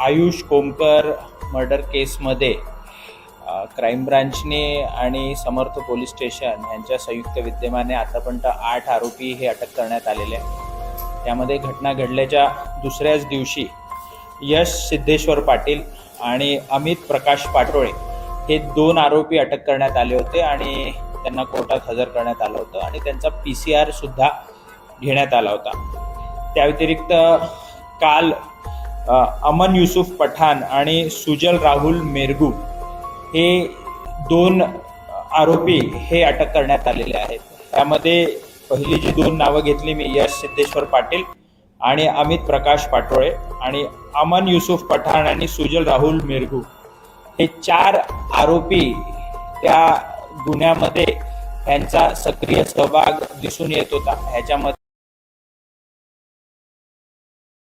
Ayush Komkar murder केसमध्ये crime ब्रांचने आणि समर्थ पोलीस स्टेशन यांच्या संयुक्त विद्यमाने आतापर्यंत आठ आरोपी हे अटक करण्यात आलेले आहे त्यामध्ये घटना घडल्याच्या दुसऱ्याच दिवशी यश सिद्धेश्वर पाटील आणि अमित प्रकाश पाटोळे हे दोन आरोपी अटक करण्यात आले होते आणि त्यांना कोर्टात हजर करण्यात आलं होतं आणि त्यांचा पी सी आर सुद्धा घेण्यात आला होता. त्या व्यतिरिक्त काल अमन युसुफ पठाण आणि सुजल राहुल मेरगू हे दोन आरोपी हे अटक करण्यात आलेले आहेत. त्यामध्ये पहिली जी दोन नावं घेतली मी यश सिद्धेश्वर पाटील आणि अमित प्रकाश पाटोळे आणि अमन युसुफ पठाण आणि सुजल राहुल मेरगू. हे चार आरोपी त्या गुन्ह्यामध्ये त्यांचा सक्रिय सहभाग दिसून येत होता. ह्याच्यामध्ये